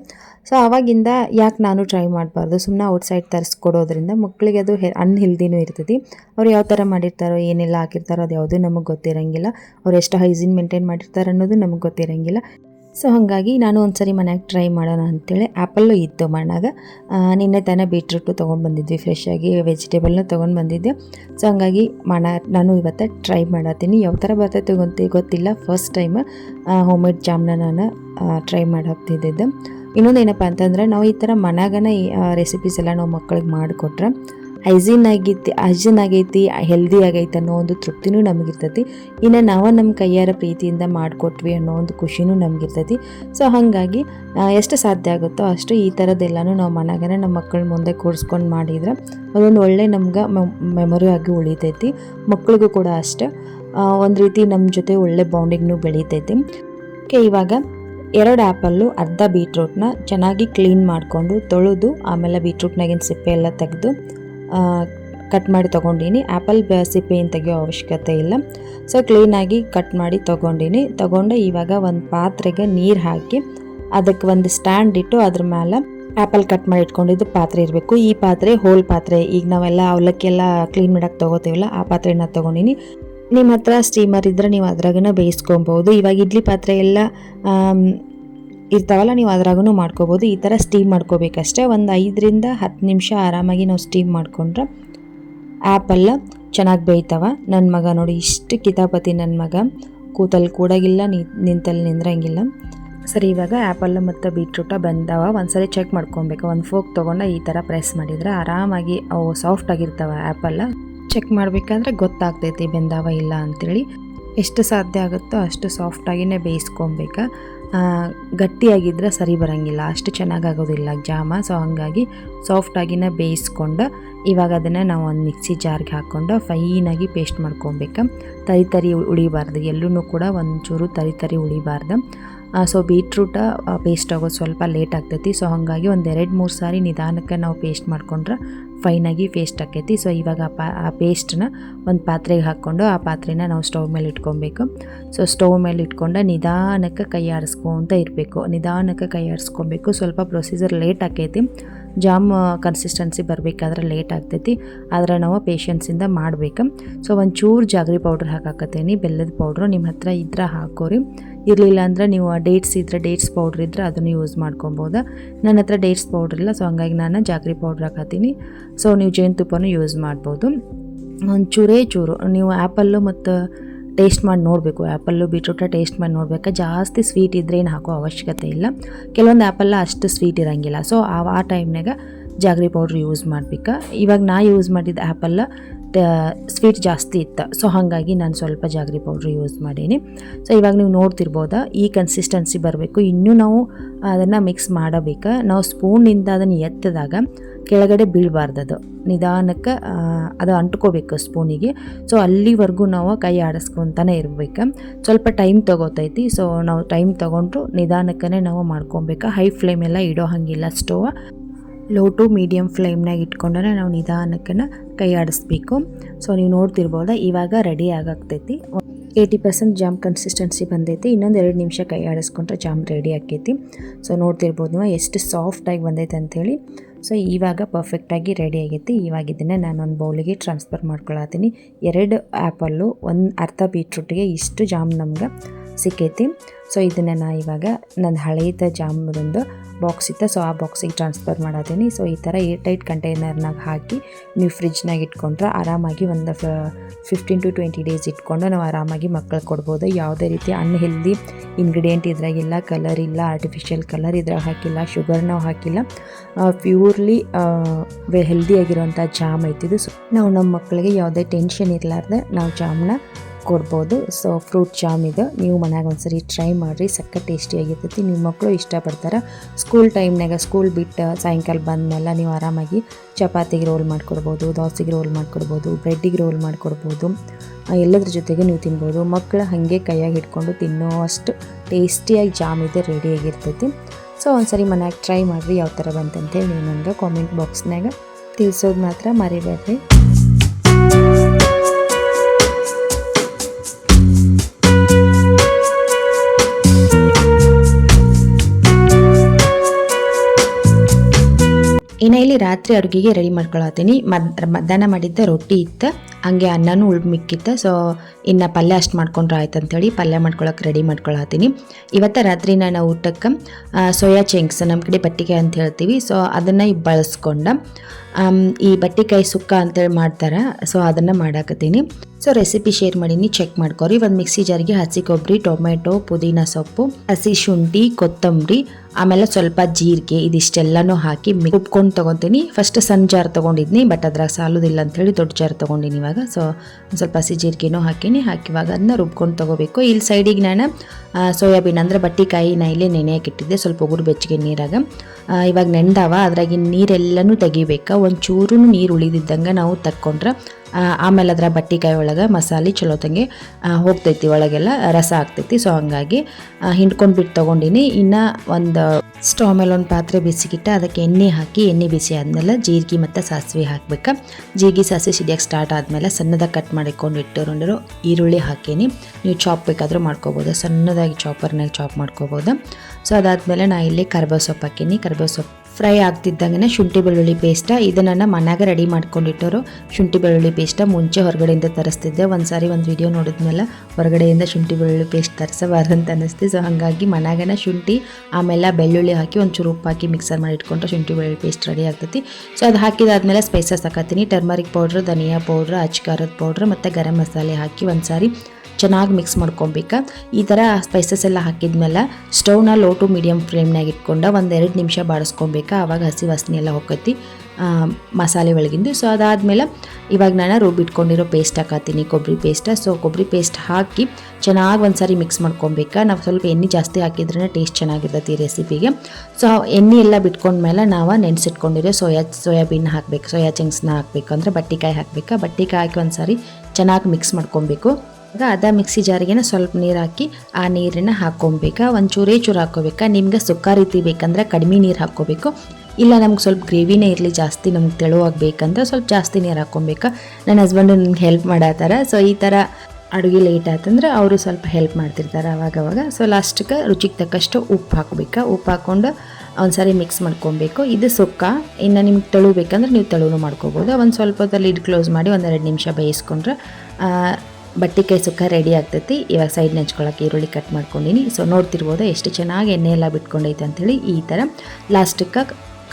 ಸೊ ಆವಾಗಿಂದ ಯಾಕೆ ನಾನು ಟ್ರೈ ಮಾಡಬಾರ್ದು? ಸುಮ್ಮನೆ ಔಟ್ಸೈಡ್ ತರಿಸ್ಕೊಡೋದ್ರಿಂದ ಮಕ್ಕಳಿಗೆ ಅದು ಹೆ ಅನ್ಹೆಲ್ದಿನೂ ಇರ್ತೈತಿ. ಅವ್ರು ಯಾವ ಥರ ಮಾಡಿರ್ತಾರೋ, ಏನೆಲ್ಲ ಹಾಕಿರ್ತಾರೋ ಅದು ಯಾವುದೂ ನಮಗೆ ಗೊತ್ತಿರಂಗಿಲ್ಲ. ಅವ್ರು ಎಷ್ಟು ಹೈಜೀನ್ ಮೇಂಟೈನ್ ಮಾಡಿರ್ತಾರೆ ಅನ್ನೋದು ನಮಗೆ ಗೊತ್ತಿರಂಗಿಲ್ಲ. ಸೊ ಹಾಗಾಗಿ ನಾನು ಒಂದ್ಸರಿ ಮನೆಯಾಗ ಟ್ರೈ ಮಾಡೋಣ ಅಂತೇಳಿ ಆ್ಯಪಲ್ಲು ಇತ್ತು ಮಣ್ಣಾಗ. ನಿನ್ನೆ ತಾನೇ ಬೀಟ್ರೂಟು ತೊಗೊಂಡ್ಬಂದಿದ್ವಿ ಫ್ರೆಶ್ ಆಗಿ ವೆಜಿಟೇಬಲ್ನ ತೊಗೊಂಡು ಬಂದಿದ್ದೆ. ಸೊ ಹಾಗಾಗಿ ಮಣ, ನಾನು ಇವತ್ತು ಟ್ರೈ ಮಾಡತ್ತೀನಿ. ಯಾವ ಥರ ಬರ್ತೈತೆ ಗೊತ್ತಿ ಗೊತ್ತಿಲ್ಲ. ಫಸ್ಟ್ ಟೈಮ್ ಹೋಮ್ ಮೇಡ್ ಜಾಮ್ನ ನಾನು ಟ್ರೈ ಮಾಡಿ ಇನ್ನೊಂದು ಏನಪ್ಪ ಅಂತಂದ್ರೆ, ನಾವು ಈ ಥರ ಮನ್ಯಾಗನ ರೆಸಿಪೀಸ್ ಎಲ್ಲ ನಾವು ಮಕ್ಕಳಿಗೆ ಮಾಡಿಕೊಟ್ರೆ ಹೈಜೀನ್ ಆಗೈತಿ ಹೈಜೀನ್ ಆಗೈತಿ ಹೆಲ್ದಿ ಆಗೈತೆ ಅನ್ನೋ ಒಂದು ತೃಪ್ತಿನೂ ನಮಗಿರ್ತೈತಿ. ಇನ್ನು ನಾವು ನಮ್ಮ ಕೈಯಾರ ಪ್ರೀತಿಯಿಂದ ಮಾಡಿಕೊಟ್ವಿ ಅನ್ನೋ ಒಂದು ಖುಷಿನೂ ನಮಗಿರ್ತೈತಿ. ಸೊ ಹಾಗಾಗಿ ಎಷ್ಟು ಸಾಧ್ಯ ಆಗುತ್ತೋ ಅಷ್ಟು ಈ ಥರದ್ದೆಲ್ಲನೂ ನಾವು ಮನೆಯಾಗನೇ ನಮ್ಮ ಮಕ್ಕಳ ಮುಂದೆ ಕೂರಿಸ್ಕೊಂಡು ಮಾಡಿದ್ರೆ ಅದೊಂದು ಒಳ್ಳೆ ನಮ್ಗೆ ಮೆಮೊರಿ ಆಗಿ ಉಳಿತೈತಿ. ಮಕ್ಳಿಗೂ ಕೂಡ ಅಷ್ಟೇ ಒಂದು ರೀತಿ ನಮ್ಮ ಜೊತೆ ಒಳ್ಳೆ ಬಾಂಡಿಂಗ್ನು ಬೆಳೀತೈತಿ. ಓಕೆ, ಇವಾಗ ಎರಡು ಆ್ಯಪಲ್ಲು ಅರ್ಧ ಬೀಟ್ರೂಟ್ನ ಚೆನ್ನಾಗಿ ಕ್ಲೀನ್ ಮಾಡಿಕೊಂಡು ತೊಳೆದು ಆಮೇಲೆ ಬೀಟ್ರೂಟ್ನಾಗಿನ ಸಿಪ್ಪೆ ಎಲ್ಲ ತೆಗೆದು ಕಟ್ ಮಾಡಿ ತೊಗೊಂಡಿನಿ. ಆ್ಯಪಲ್ ಸಿಪ್ಪೆಯನ್ನು ಸಿಪ್ಪೆ ಏನು ತೆಗಿಯೋ ಅವಶ್ಯಕತೆ ಇಲ್ಲ. ಸೊ ಕ್ಲೀನಾಗಿ ಕಟ್ ಮಾಡಿ ತೊಗೊಂಡಿನಿ. ತೊಗೊಂಡು ಇವಾಗ ಒಂದು ಪಾತ್ರೆಗೆ ನೀರು ಹಾಕಿ ಅದಕ್ಕೆ ಒಂದು ಸ್ಟ್ಯಾಂಡ್ ಇಟ್ಟು ಅದ್ರ ಮೇಲೆ ಆ್ಯಪಲ್ ಕಟ್ ಮಾಡಿ ಇಟ್ಕೊಂಡಿದ್ದು ಪಾತ್ರೆ ಇರಬೇಕು. ಈ ಪಾತ್ರೆ ಹೋಲ್ ಪಾತ್ರೆ. ಈಗ ನಾವೆಲ್ಲ ಅವಲಕ್ಕೆಲ್ಲ ಕ್ಲೀನ್ ಮಾಡೋಕ್ಕೆ ತೊಗೋತೀವಲ್ಲ, ಆ ಪಾತ್ರೆನ ತೊಗೊಂಡಿನಿ. ನಿಮ್ಮ ಹತ್ರ ಸ್ಟೀಮರ್ ಇದ್ದರೆ ನೀವು ಅದ್ರಾಗನ ಬೇಯಿಸ್ಕೊಬೋದು. ಇವಾಗ ಇಡ್ಲಿ ಪಾತ್ರೆ ಎಲ್ಲ ಇರ್ತಾವಲ್ಲ, ನೀವು ಅದ್ರಾಗೂ ಮಾಡ್ಕೋಬೋದು. ಈ ಥರ ಸ್ಟೀಮ್ ಮಾಡ್ಕೋಬೇಕಷ್ಟೇ. ಒಂದು ಐದರಿಂದ ಹತ್ತು ನಿಮಿಷ ಆರಾಮಾಗಿ ನಾವು ಸ್ಟೀಮ್ ಮಾಡ್ಕೊಂಡ್ರೆ ಆ್ಯಪಲ್ಲ ಚೆನ್ನಾಗಿ ಬೇಯ್ತಾವ. ನನ್ನ ಮಗ ನೋಡಿ, ಇಷ್ಟು ಕಿತಾಪತಿ ನನ್ನ ಮಗ. ಕೂತಲ್ಲಿ ಕೂಡಾಗಿಲ್ಲ ನಿಂತಲ್ಲಿ ನಿಂದ್ರಂಗಿಲ್ಲ. ಸರಿ, ಇವಾಗ ಆ್ಯಪಲ್ಲ ಮತ್ತು ಬೀಟ್ರೂಟ ಬಂದವ. ಒಂದ್ಸರಿ ಚೆಕ್ ಮಾಡ್ಕೊಬೇಕು. ಒಂದು ಫೋಕ್ ತೊಗೊಂಡು ಈ ಥರ ಪ್ರೆಸ್ ಮಾಡಿದ್ರೆ ಆರಾಮಾಗಿ ಅವು ಸಾಫ್ಟ್ ಆಗಿರ್ತಾವೆ ಆ್ಯಪಲ್ಲ ಚೆಕ್ ಮಾಡಬೇಕಂದ್ರೆ ಗೊತ್ತಾಗ್ತೈತಿ ಬೆಂದಾವ ಇಲ್ಲ ಅಂತೇಳಿ. ಎಷ್ಟು ಸಾಧ್ಯ ಆಗುತ್ತೋ ಅಷ್ಟು ಸಾಫ್ಟಾಗಿಯೇ ಬೇಯಿಸ್ಕೊಬೇಕು. ಗಟ್ಟಿಯಾಗಿದ್ದರೆ ಸರಿ ಬರೋಂಗಿಲ್ಲ. ಅಷ್ಟು ಚೆನ್ನಾಗಾಗೋದಿಲ್ಲ ಜಾಮ. ಸೊ ಹಾಗಾಗಿ ಸಾಫ್ಟಾಗಿನೇ ಬೇಯಿಸ್ಕೊಂಡು ಇವಾಗ ಅದನ್ನು ನಾವು ಒಂದು ಮಿಕ್ಸಿ ಜಾರ್ಗೆ ಹಾಕ್ಕೊಂಡು ಫೈನಾಗಿ ಪೇಸ್ಟ್ ಮಾಡ್ಕೊಬೇಕು ತರಿ ತರಿ ಉಳಿಬಾರ್ದು. ಎಲ್ಲೂ ಕೂಡ ಒಂಚೂರು ತರಿ ತರಿ ಉಳಿಬಾರ್ದು. ಸೊ ಬೀಟ್ರೂಟ ಪೇಸ್ಟ್ ಆಗೋದು ಸ್ವಲ್ಪ ಲೇಟ್ ಆಗ್ತೈತಿ. ಸೊ ಹಾಗಾಗಿ ಒಂದು ಎರಡು ಮೂರು ಸಾರಿ ನಿಧಾನಕ್ಕೆ ನಾವು ಪೇಸ್ಟ್ ಮಾಡ್ಕೊಂಡ್ರೆ ಫೈನಾಗಿ ಪೇಸ್ಟ್ ಆಕೈತಿ. ಸೊ ಇವಾಗ ಆ ಪಾ, ಆ ಪೇಸ್ಟನ್ನ ಒಂದು ಪಾತ್ರೆಗೆ ಹಾಕ್ಕೊಂಡು ಆ ಪಾತ್ರೆನ ನಾವು ಸ್ಟವ್ ಮೇಲೆ ಇಟ್ಕೊಬೇಕು. ಸೊ ಸ್ಟವ್ ಮೇಲೆ ಇಟ್ಕೊಂಡು ನಿಧಾನಕ್ಕೆ ಕೈ ಆಡಿಸ್ಕೊಂತ ಇರಬೇಕು. ನಿಧಾನಕ್ಕೆ ಕೈ ಆಡಿಸ್ಕೊಬೇಕು ಸ್ವಲ್ಪ ಪ್ರೊಸೀಜರ್ ಲೇಟ್ ಆಕೈತಿ. ಜಾಮ್ ಕನ್ಸಿಸ್ಟೆನ್ಸಿ ಬರಬೇಕಾದ್ರೆ ಲೇಟ್ ಆಗ್ತೈತಿ. ಆದರೆ ನಾವು ಪೇಷನ್ಸಿಂದ ಮಾಡಬೇಕು. ಸೊ ಒಂಚೂರು ಜಾಗ್ರಿ ಪೌಡ್ರ್ ಹಾಕಾಕತ್ತೀನಿ. ಬೆಲ್ಲದ ಪೌಡ್ರು ನಿಮ್ಮ ಹತ್ರ ಇದ್ರೆ ಹಾಕೋರಿ. ಇರಲಿಲ್ಲ ಅಂದ್ರೆ ನೀವು ಡೇಟ್ಸ್ ಇದ್ದರೆ ಡೇಟ್ಸ್ ಪೌಡ್ರ್ ಇದ್ದರೆ ಅದನ್ನು ಯೂಸ್ ಮಾಡ್ಕೊಬೋದು. ನನ್ನ ಹತ್ರ ಡೇಟ್ಸ್ ಪೌಡ್ರ್ ಇಲ್ಲ ಸೊ ಹಂಗಾಗಿ ನಾನು ಜಾಗ್ರಿ ಪೌಡ್ರ್ ಹಾಕತ್ತೀನಿ. ಸೊ ನೀವು ಜೇನುತುಪ್ಪನೂ ಯೂಸ್ ಮಾಡ್ಬೋದು. ಒಂದು ಚೂರೇ ಚೂರು ನೀವು ಆ್ಯಪಲ್ಲು ಮತ್ತು ಟೇಸ್ಟ್ ಮಾಡಿ ನೋಡಬೇಕು. ಆ್ಯಪಲ್ಲು, ಬೀಟ್ರೂಟ ಟೇಸ್ಟ್ ಮಾಡಿ ನೋಡಬೇಕು. ಜಾಸ್ತಿ ಸ್ವೀಟ್ ಇದ್ದರೆ ಏನು ಹಾಕೋ ಅವಶ್ಯಕತೆ ಇಲ್ಲ. ಕೆಲವೊಂದು ಆ್ಯಪಲ್ಲ ಅಷ್ಟು ಸ್ವೀಟ್ ಇರೋಂಗಿಲ್ಲ. ಸೊ ಆ ಆ ಟೈಮ್ನಾಗ ಜಾಗ್ರಿ ಪೌಡ್ರ್ ಯೂಸ್ ಮಾಡ್ಬೇಕು. ಇವಾಗ ನಾ ಯೂಸ್ ಮಾಡಿದ ಆ್ಯಪಲ್ಲ ಸ್ವೀಟ್ ಜಾಸ್ತಿ ಇತ್ತು. ಸೊ ಹಾಗಾಗಿ ನಾನು ಸ್ವಲ್ಪ ಜಾಗ್ರಿ ಪೌಡ್ರ್ ಯೂಸ್ ಮಾಡೀನಿ. ಸೊ ಇವಾಗ ನೀವು ನೋಡ್ತಿರ್ಬೋದಾ? ಈ ಕನ್ಸಿಸ್ಟೆನ್ಸಿ ಬರಬೇಕು. ಇನ್ನೂ ನಾವು ಅದನ್ನು ಮಿಕ್ಸ್ ಮಾಡಬೇಕು. ನಾವು ಸ್ಪೂನಿಂದ ಅದನ್ನು ಎತ್ತಿದಾಗ ಕೆಳಗಡೆ ಬೀಳಬಾರ್ದು ಅದು ನಿಧಾನಕ್ಕೆ ಅದು ಅಂಟ್ಕೋಬೇಕು ಸ್ಪೂನಿಗೆ. ಸೊ ಅಲ್ಲಿವರೆಗೂ ನಾವು ಕೈ ಆಡಿಸ್ಕೊತಾನೆ ಇರಬೇಕು. ಸ್ವಲ್ಪ ಟೈಮ್ ತೊಗೋತೈತಿ. ಸೊ ನಾವು ಟೈಮ್ ತೊಗೊಂಡ್ರು ನಿಧಾನಕ್ಕೇ ನಾವು ಮಾಡ್ಕೊಬೇಕು. ಹೈ ಫ್ಲೇಮ್ ಎಲ್ಲ ಇಡೋ ಹಾಗಿಲ್ಲ ಸ್ಟೋವ್. ಲೋ ಟು ಮೀಡಿಯಮ್ ಫ್ಲೇಮ್ನಾಗ ಇಟ್ಕೊಂಡ್ರೆ ನಾವು ನಿಧಾನಕ್ಕೆ ಕೈ ಆಡಿಸ್ಬೇಕು. ಸೊ ನೀವು ನೋಡ್ತಿರ್ಬೋದ, ಇವಾಗ ರೆಡಿ ಆಗಾಗ್ತೈತಿ ಏಯ್ಟಿ ಪರ್ಸೆಂಟ್ ಜಾಮ್ ಕನ್ಸಿಸ್ಟೆನ್ಸಿ ಬಂದೈತಿ. ಇನ್ನೊಂದು ಎರಡು ನಿಮಿಷ ಕೈ ಆಡಿಸ್ಕೊಂಡ್ರೆ ಜಾಮ್ ರೆಡಿ ಆಕೈತಿ. ಸೊ ನೋಡ್ತಿರ್ಬೋದು ನೀವು, ಎಷ್ಟು ಸಾಫ್ಟಾಗಿ ಬಂದೈತೆ ಅಂಥೇಳಿ ಸೊ ಇವಾಗ ಪರ್ಫೆಕ್ಟಾಗಿ ರೆಡಿ ಆಗೈತಿ. ಇವಾಗ ಇದನ್ನು ನಾನು ಒಂದು ಬೌಲಿಗೆ ಟ್ರಾನ್ಸ್ಫರ್ ಮಾಡ್ಕೊಳತ್ತೀನಿ. ಎರಡು ಆ್ಯಪಲ್ಲು ಒಂದು ಅರ್ಧ ಬೀಟ್ರೂಟಿಗೆ ಇಷ್ಟು ಜಾಮ್ ನಮ್ಗೆ ಸಿಕ್ಕೈತಿ. ಸೊ ಇದನ್ನು ನಾ ಇವಾಗ ನನ್ನ ಹಳೆಯದ ಜಾಮದೊಂದು ಬಾಕ್ಸ್ ಇತ್ತು. ಸೊ ಆ ಬಾಕ್ಸಿಗೆ ಟ್ರಾನ್ಸ್ಫರ್ ಮಾಡತ್ತೀನಿ ಸೊ ಈ ಥರ ಏರ್ ಟೈಟ್ ಕಂಟೈನರ್ನಾಗ ಹಾಕಿ ನೀವು ಫ್ರಿಜ್ನಾಗ ಇಟ್ಕೊಂಡ್ರೆ ಆರಾಮಾಗಿ ಒಂದು ಫಿಫ್ಟೀನ್ ಟು ಟ್ವೆಂಟಿ ಡೇಸ್ ಇಟ್ಕೊಂಡು ನಾವು ಆರಾಮಾಗಿ ಮಕ್ಕಳಿಗೆ ಕೊಡ್ಬೋದು. ಯಾವುದೇ ರೀತಿ ಅನ್ಹೆಲ್ದಿ ಇಂಗ್ರೀಡಿಯೆಂಟ್ ಇದ್ರಾಗಿಲ್ಲ ಕಲರ್ ಇಲ್ಲ ಆರ್ಟಿಫಿಷಿಯಲ್ ಕಲರ್ ಇದ್ರಾಗ ಹಾಕಿಲ್ಲ ಶುಗರ್ ನಾವು ಹಾಕಿಲ್ಲ. ಪ್ಯೂರ್ಲಿ ಹೆಲ್ದಿ ಆಗಿರುವಂಥ ಜಾಮ್ ಐತಿದು ಸೊ ನಾವು ನಮ್ಮ ಮಕ್ಕಳಿಗೆ ಯಾವುದೇ ಟೆನ್ಷನ್ ಇರಲಾರ್ದೆ ನಾವು ಜಾಮ್ನ ಕೊಡ್ಬೋದು. ಸೊ ಫ್ರೂಟ್ ಜಾಮ್ ಇದು. ನೀವು ಮನ್ಯಾಗ ಒಂದ್ಸರಿ ಟ್ರೈ ಮಾಡಿರಿ. ಸಕ್ಕ ಟೇಸ್ಟಿಯಾಗಿರ್ತೈತಿ ನಿಮ್ಮ ಮಕ್ಕಳು ಇಷ್ಟಪಡ್ತಾರೆ. ಸ್ಕೂಲ್ ಟೈಮ್ನಾಗ ಸ್ಕೂಲ್ ಬಿಟ್ಟು ಸಾಯಂಕಾಲ ಬಂದಮೇಲೆ ನೀವು ಆರಾಮಾಗಿ ಚಪಾತಿಗೆ ರೋಲ್ ಮಾಡ್ಕೊಡ್ಬೋದು, ದೋಸೆಗೆ ರೋಲ್ ಮಾಡ್ಕೊಡ್ಬೋದು ಬ್ರೆಡ್ಡಿಗೆ ರೋಲ್ ಮಾಡ್ಕೊಡ್ಬೋದು. ಎಲ್ಲದ್ರ ಜೊತೆಗೆ ನೀವು ತಿನ್ಬೋದು. ಮಕ್ಕಳು ಹಾಗೆ ಕೈಯಾಗಿ ಹಿಡ್ಕೊಂಡು ತಿನ್ನೋ ಅಷ್ಟು ಟೇಸ್ಟಿಯಾಗಿ ಜಾಮ್ ಇದೆ ರೆಡಿಯಾಗಿರ್ತೈತಿ ಸೊ ಒಂದ್ಸರಿ ಮನ್ಯಾಗ ಟ್ರೈ ಮಾಡಿರಿ. ಯಾವ ಥರ ಬಂತಂತೇಳಿ ನೀವು ನನಗೆ ಕಾಮೆಂಟ್ ಬಾಕ್ಸ್ನಾಗ ತಿಳಿಸೋದು ಮಾತ್ರ ಮರಿಬೇಡ್ರಿ. ಇನ್ನು ಇಲ್ಲಿ ರಾತ್ರಿ ಅಡುಗೆಗೆ ರೆಡಿ ಮಾಡ್ಕೊಳತ್ತೀನಿ. ಮದ್, ಮಧ್ಯಾಹ್ನ ಮಾಡಿದ್ದ ರೊಟ್ಟಿ ಇತ್ತು, ಹಂಗೆ ಅನ್ನನೂ ಉಳ್ಬಿ ಮಿಕ್ಕಿತ್ತ ಸೊ ಇನ್ನು ಪಲ್ಯ ಅಷ್ಟು ಮಾಡ್ಕೊಂಡ್ರೆ ಆಯ್ತು ಅಂತೇಳಿ ಪಲ್ಯ ಮಾಡ್ಕೊಳಕ್ಕೆ ರೆಡಿ ಮಾಡ್ಕೊಳತ್ತೀನಿ. ಇವತ್ತು ರಾತ್ರಿ ನಾನು ಊಟಕ್ಕೆ ಸೋಯಾ ಚೆಂಕ್ಸ್ ನಮ್ಮ ಕಡೆ ಬಟ್ಟಿಕಾಯಿ ಅಂತ ಹೇಳ್ತೀವಿ. ಸೊ ಅದನ್ನು ಬಳಸ್ಕೊಂಡು. ಈ ಬಟ್ಟಿಕಾಯಿ ಸುಕ್ಕ ಅಂತೇಳಿ ಮಾಡ್ತಾರೆ ಸೊ ಅದನ್ನು ಮಾಡಾಕತ್ತೀನಿ. ಸೊ ರೆಸಿಪಿ ಶೇರ್ ಮಾಡೀನಿ ಚೆಕ್ ಮಾಡ್ಕೊರಿ. ಒಂದು ಮಿಕ್ಸಿ ಜಾರಿಗೆ ಹಸಿ ಕೊಬ್ಬರಿ ಟೊಮೆಟೊ ಪುದೀನ ಸೊಪ್ಪು, ಹಸಿ ಶುಂಠಿ, ಕೊತ್ತಂಬರಿ ಆಮೇಲೆ ಸ್ವಲ್ಪ ಜೀರಿಗೆ ಇದಿಷ್ಟೆಲ್ಲನೂ ಹಾಕಿ ಉಪ್ಕೊಂಡು ತೊಗೊತೀನಿ. ಫಸ್ಟ್ ಸಣ್ಣ ಜಾರ್ ತೊಗೊಂಡಿದ್ನಿ ಬಟ್ ಅದ್ರಾಗ ಸಾಲೋದಿಲ್ಲ ಅಂತೇಳಿ ದೊಡ್ಡ ಜಾರ್ ತೊಗೊಂಡಿನಿ ಇವಾಗ. ಸೊ ಸ್ವಲ್ಪ ಹಸಿ ಜೀರಿಗೆನೂ ಹಾಕಿನಿ ಹಾಕಿ ಇವಾಗ ಅದನ್ನ ರುಬ್ಕೊಂಡು ತೊಗೋಬೇಕು. ಇಲ್ಲಿ ಸೈಡಿಗೆ ನಾನು ಸೋಯಾಬೀನ್ ಅಂದರೆ ಬಟ್ಟಿಕಾಯಿ ನಾ ಇಲ್ಲೇ ನೆನೆಯಕ್ಕೆ ಇಟ್ಟಿದ್ದೆ, ಸ್ವಲ್ಪ ಉಗುರು ಬೆಚ್ಚಗೆ ನೀರಾಗ. ಇವಾಗ ನೆಂದಾವ, ಅದ್ರಾಗಿನ ನೀರೆಲ್ಲನೂ ತೆಗಿಬೇಕು. ಒಂದು ಚೂರು ನೀರು ಉಳಿದಿದ್ದಂಗೆ ನಾವು ತಕ್ಕೊಂಡ್ರೆ ಆಮೇಲೆ ಅದರ ಬಟ್ಟಿಕಾಯಿ ಒಳಗೆ ಮಸಾಲೆ ಚಲೋತಂಗೆ ಹೋಗ್ತೈತಿ, ಒಳಗೆಲ್ಲ ರಸ ಆಗ್ತೈತಿ. ಸೊ ಹಂಗಾಗಿ ಹಿಂಡ್ಕೊಂಡು ಬಿಟ್ಟು ತೊಗೊಂಡಿನಿ. ಇನ್ನು ಒಂದು ಸ್ಟವ್ ಮೇಲೆ ಒಂದು ಪಾತ್ರೆ ಬಿಸಿಗಿಟ್ಟು, ಅದಕ್ಕೆ ಎಣ್ಣೆ ಹಾಕಿ, ಎಣ್ಣೆ ಬಿಸಿ ಆದಮೇಲೆ ಜೀರಿಗೆ ಮತ್ತು ಸಾಸಿವೆ ಹಾಕ್ಬೇಕು. ಜೀರಿಗೆ ಸಾಸಿವೆ ಸಿಡಿಯಕ್ಕೆ ಸ್ಟಾರ್ಟ್ ಆದಮೇಲೆ ಸಣ್ಣದಾಗಿ ಕಟ್ ಮಾಡಿಕೊಂಡು ಇಟ್ಟಿರೋ ಈರುಳ್ಳಿ ಹಾಕೀನಿ. ನೀವು ಚಾಪ್ ಬೇಕಾದರೂ ಮಾಡ್ಕೋಬೋದು. ಸಣ್ಣದಾಗಿ ಚಾಪರ್ನಾಗ ಚಾಪ್ ಮಾಡ್ಕೋಬೋದು. ಸೊ ಅದಾದಮೇಲೆ ನಾ ಇಲ್ಲಿ ಕರ್ಬೇವು ಸೊಪ್ಪು ಹಾಕೀನಿ. ಕರ್ಬೇವು ಸೊಪ್ಪು ಫ್ರೈ ಆಗ್ತಿದ್ದಂಗೆ ಶುಂಠಿ ಬೆಳ್ಳುಳ್ಳಿ ಪೇಸ್ಟ. ಇದನ್ನು ಮನ್ಯಾಗ ರೆಡಿ ಮಾಡ್ಕೊಂಡಿಟ್ಟರು ಶುಂಠಿ ಬೆಳ್ಳುಳ್ಳಿ ಪೇಸ್ಟ ಮುಂಚೆ ಹೊರಗಡೆಯಿಂದ ತರಿಸ್ತಿದ್ದೆ. ಒಂದು ಸಾರಿ ಒಂದು ವಿಡಿಯೋ ನೋಡಿದ್ಮೇಲೆ ಹೊರಗಡೆಯಿಂದ ಶುಂಠಿ ಬೆಳ್ಳುಳ್ಳಿ ಪೇಸ್ಟ್ ತರಿಸಬಾರ್ದಂತ ಅನ್ನಿಸ್ತು ಸೊ ಹಾಗಾಗಿ ಮನ್ಯಾಗನ ಶುಂಠಿ, ಆಮೇಲೆ ಬೆಳ್ಳುಳ್ಳಿ ಹಾಕಿ ಒಂಚೂರು ಉಪ್ಪು ಹಾಕಿ ಮಿಕ್ಸರ್ ಮಾಡಿ ಇಟ್ಕೊಂಡ್ರೆ ಶುಂಠಿ ಬೆಳ್ಳುಳ್ಳಿ ಪೇಸ್ಟ್ ರೆಡಿ ಆಗ್ತೈತಿ. ಸೊ ಅದು ಹಾಕಿದಾದ್ಮೇಲೆ ಸ್ಪೈಸಸ್ ಹಾಕತ್ತೀನಿ. ಟರ್ಮರಿಕ್ ಪೌಡ್ರ್ ಧನಿಯಾ ಪೌಡ್ರ್ ಅಚ್ಕಾರದ ಪೌಡ್ರ್ ಮತ್ತು ಗರಂ ಮಸಾಲೆ ಹಾಕಿ ಒಂದು ಸಾರಿ ಚೆನ್ನಾಗಿ ಮಿಕ್ಸ್ ಮಾಡ್ಕೊಬೇಕು. ಈ ಥರ ಸ್ಪೈಸಸ್ ಎಲ್ಲ ಹಾಕಿದ್ಮೇಲೆ ಸ್ಟೌವ್ನ ಲೋ ಟು ಮೀಡಿಯಮ್ ಫ್ಲೇಮ್ನಾಗ ಇಟ್ಕೊಂಡು ಒಂದು ಎರಡು ನಿಮಿಷ ಬಾಡಿಸ್ಕೊಬೇಕು. ಆವಾಗ ಹಸಿ ವಾಸನೆ ಎಲ್ಲ ಹೋಗತಿ. ಮಸಾಲೆ ಒಳಗಿಂದು. ಸೊ ಅದಾದಮೇಲೆ ಇವಾಗ ನಾನು ರುಬ್ಬಿಟ್ಕೊಂಡಿರೋ ಪೇಸ್ಟ್ ಹಾಕತ್ತೀನಿ ಕೊಬ್ಬರಿ ಪೇಸ್ಟ ಸೊ ಕೊಬ್ಬರಿ ಪೇಸ್ಟ್ ಹಾಕಿ ಚೆನ್ನಾಗಿ ಒಂದು ಸಾರಿ ಮಿಕ್ಸ್ ಮಾಡ್ಕೊಬೇಕು. ನಾವು ಸ್ವಲ್ಪ ಎಣ್ಣೆ ಜಾಸ್ತಿ ಹಾಕಿದ್ರೇ ಟೇಸ್ಟ್ ಚೆನ್ನಾಗಿರ್ತೈತಿ ಈ ರೆಸಿಪಿಗೆ ಸೊ ಎಣ್ಣೆ ಎಲ್ಲ ಬಿಟ್ಕೊಂಡ್ಮೇಲೆ ನಾವು ನೆನೆಸಿಟ್ಕೊಂಡಿರೋ ಸೋಯಾ, ಸೋಯಾಬೀನ್ ಹಾಕಬೇಕು. ಸೋಯಾ ಚಿಂಗ್ಸ್ನ ಹಾಕಬೇಕು ಅಂದರೆ ಬಟ್ಟಿಕಾಯಿ ಹಾಕಬೇಕಾ. ಬಟ್ಟಿಕಾಯಿ ಹಾಕಿ ಒಂದು ಸಾರಿ ಚೆನ್ನಾಗಿ ಮಿಕ್ಸ್ ಮಾಡ್ಕೊಬೇಕು. ಈಗ ಅದ ಮಿಕ್ಸಿ ಜಾರಿಗೆ ಸ್ವಲ್ಪ ನೀರು ಹಾಕಿ ಆ ನೀರನ್ನು ಹಾಕೊಬೇಕು. ಒಂದು ಚೂರೇ ಚೂರು ಹಾಕ್ಕೋಬೇಕಾ ನಿಮ್ಗೆ ಸುಕ್ಕ ರೀತಿ ಬೇಕಂದ್ರೆ ಕಡಿಮೆ ನೀರು ಹಾಕ್ಕೋಬೇಕು ಇಲ್ಲ ನಮ್ಗೆ ಸ್ವಲ್ಪ ಗ್ರೇವಿನೇ ಇರಲಿ, ಜಾಸ್ತಿ ನಮ್ಗೆ ತೆಳುವಾಗಬೇಕಂದ್ರೆ ಸ್ವಲ್ಪ ಜಾಸ್ತಿ ನೀರು ಹಾಕ್ಕೊಬೇಕಾ ನನ್ನ ಹಸ್ಬೆಂಡು ನನಗೆ ಹೆಲ್ಪ್ ಮಾಡತ್ತಾರ ಸೊ ಈ ಥರ ಅಡುಗೆ ಲೇಟ್ ಆಯ್ತಂದ್ರೆ ಅವರು ಸ್ವಲ್ಪ ಹೆಲ್ಪ್ ಮಾಡ್ತಿರ್ತಾರೆ ಅವಾಗವಾಗ ಸೊ ಲಾಸ್ಟ್ಗೆ ರುಚಿಗೆ ತಕ್ಕಷ್ಟು ಉಪ್ಪು ಹಾಕಬೇಕು. ಉಪ್ಪು ಹಾಕ್ಕೊಂಡು ಒಂದ್ಸರಿ ಮಿಕ್ಸ್ ಮಾಡ್ಕೊಬೇಕು. ಇದು ಸುಕ್ಕ. ಇನ್ನು ನಿಮ್ಗೆ ತೆಳು ಬೇಕಂದ್ರೆ ನೀವು ತಳುನು ಮಾಡ್ಕೋಬೋದು. ಒಂದು ಸ್ವಲ್ಪ ಹೊತ್ತಲ್ಲಿ ಲಿಡ್ ಕ್ಲೋಸ್ ಮಾಡಿ ಒಂದೆರಡು ನಿಮಿಷ ಬೇಯಿಸ್ಕೊಂಡ್ರೆ ಬಟ್ಟಿಕಾಯಿ ಸುಕ್ಕ ರೆಡಿ ಆಗ್ತೈತಿ. ಇವಾಗ ಸೈಡ್ ನೆಂಚ್ಕೊಳ್ಳೋಕೆ ಈರುಳ್ಳಿ ಕಟ್ ಮಾಡ್ಕೊಂಡಿನಿ. ಸೊ ನೋಡ್ತಿರ್ಬೋದು ಎಷ್ಟು ಚೆನ್ನಾಗಿ ಎಣ್ಣೆ ಎಲ್ಲ ಬಿಟ್ಕೊಂಡೈತೆ ಅಂಥೇಳಿ ಈ ಥರ ಲಾಸ್ಟಿಗೆ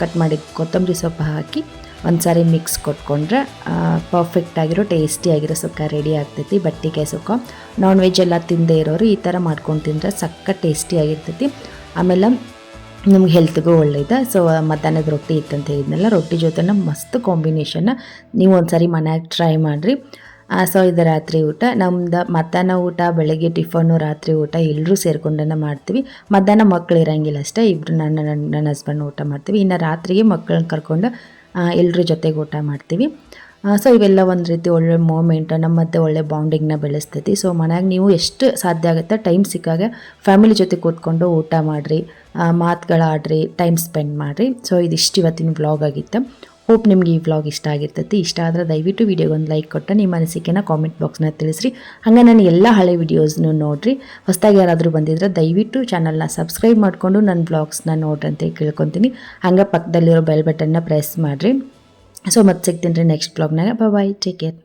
ಕಟ್ ಮಾಡಿ ಕೊತ್ತಂಬರಿ ಸೊಪ್ಪು ಹಾಕಿ ಒಂದು ಸಾರಿ ಮಿಕ್ಸ್ ಕೊಟ್ಕೊಂಡ್ರೆ ಟೇಸ್ಟಿ ಆಗಿರೋ ಸುಕ್ಕ ರೆಡಿ ಆಗ್ತೈತಿ. ಬಟ್ಟಿಕಾಯಿ ಸುಕ್ಕ. ನಾನ್ ವೆಜ್ ಎಲ್ಲ ತಿಂದೇ ಇರೋರು ಈ ಥರ ಮಾಡ್ಕೊಂಡು ತಿಂದರೆ ಸಕ್ಕ ಟೇಸ್ಟಿ ಆಗಿರ್ತೈತಿ. ಆಮೇಲೆ ನಮ್ಗೆ ಹೆಲ್ತ್ಗೂ ಒಳ್ಳೇದು. ಸೊ ಮಧ್ಯಾಹ್ನದ ರೊಟ್ಟಿ ಇತ್ತಂತ ಹೇಳಿದ್ನಲ್ಲ, ರೊಟ್ಟಿ ಜೊತೆನ ಮಸ್ತ್ ಕಾಂಬಿನೇಷನ್ನ ನೀವು ಒಂದು ಸಾರಿ ಮನ್ಯಾಗ ಟ್ರೈ ಮಾಡಿರಿ. ಸೊ ಇದು ರಾತ್ರಿ ಊಟ, ನಮ್ದು ಮಧ್ಯಾಹ್ನ ಊಟ, ಬೆಳಗ್ಗೆ ಟಿಫನ್ನು ರಾತ್ರಿ ಊಟ ಎಲ್ಲರೂ ಸೇರ್ಕೊಂಡನ್ನ ಮಾಡ್ತೀವಿ. ಮಧ್ಯಾಹ್ನ ಮಕ್ಕಳು ಇರೋಂಗಿಲ್ಲ ಅಷ್ಟೇ ಇಬ್ಬರು ನನ್ನ ನನ್ನ ಹಸ್ಬೆಂಡ್ ಊಟ ಮಾಡ್ತೀವಿ. ಇನ್ನು ರಾತ್ರಿಗೆ ಮಕ್ಕಳನ್ನ ಕರ್ಕೊಂಡು ಎಲ್ಲರ ಜೊತೆಗೆ ಊಟ ಮಾಡ್ತೀವಿ. ಸೊ ಇವೆಲ್ಲ ಒಂದು ರೀತಿ ಒಳ್ಳೆ ಮೂಮೆಂಟ್ ನಮ್ಮ ಮತ್ತೆ ಒಳ್ಳೆ ಬಾಂಡಿಂಗ್ನ ಬೆಳೆಸ್ತೈತಿ. ಸೊ ಮನೆಯಾಗ ನೀವು ಎಷ್ಟು ಸಾಧ್ಯ ಆಗುತ್ತೆ ಟೈಮ್ ಸಿಕ್ಕಾಗ ಫ್ಯಾಮಿಲಿ ಜೊತೆ ಕೂತ್ಕೊಂಡು ಊಟ ಮಾಡಿರಿ ಮಾತುಗಳಾಡ್ರಿ ಟೈಮ್ ಸ್ಪೆಂಡ್ ಮಾಡಿರಿ. ಸೊ ಇದಿಷ್ಟು ಇವತ್ತಿನ ವ್ಲಾಗ್ ಆಗಿತ್ತು. ಹೋಪ್ ನಿಮ್ಗೆ ಈ ವ್ಲಾಗ್ ಇಷ್ಟ ಆಗಿರ್ತೈತಿ. ಇಷ್ಟ ಆದರೆ ದಯವಿಟ್ಟು ವೀಡಿಯೋಗೆ ಒಂದು ಲೈಕ್ ಕೊಟ್ಟು ನಿಮ್ಮ ಅನಿಸಿಕೆನ ಕಾಮೆಂಟ್ ಬಾಕ್ಸ್ನ ತಿಳಿಸ್ರಿ. ಹಂಗೆ ನಾನು ಎಲ್ಲ ಹಳೆ ವೀಡಿಯೋಸ್ನು ನೋಡಿರಿ. ಹೊಸದಾಗಿ ಯಾರಾದರೂ ಬಂದಿದ್ರೆ ದಯವಿಟ್ಟು ಚಾನಲ್ನ ಸಬ್ಸ್ಕ್ರೈಬ್ ಮಾಡಿಕೊಂಡು ನನ್ನ ಬ್ಲಾಗ್ಸ್ನ ನೋಡ್ರಿ ಅಂತ ಕೇಳ್ಕೊತೀನಿ. ಹಂಗೆ ಪಕ್ಕದಲ್ಲಿರೋ ಬೆಲ್ ಬಟನ್ನ ಪ್ರೆಸ್ ಮಾಡಿರಿ. ಸೊ ಮತ್ತೆ ಸಿಗ್ತೀನಿ ರೀ ನೆಕ್ಸ್ಟ್ ಬ್ಲಾಗ್ನಾಗ ಬಾಯ್ ಟೇಕ್ ಕೇರ್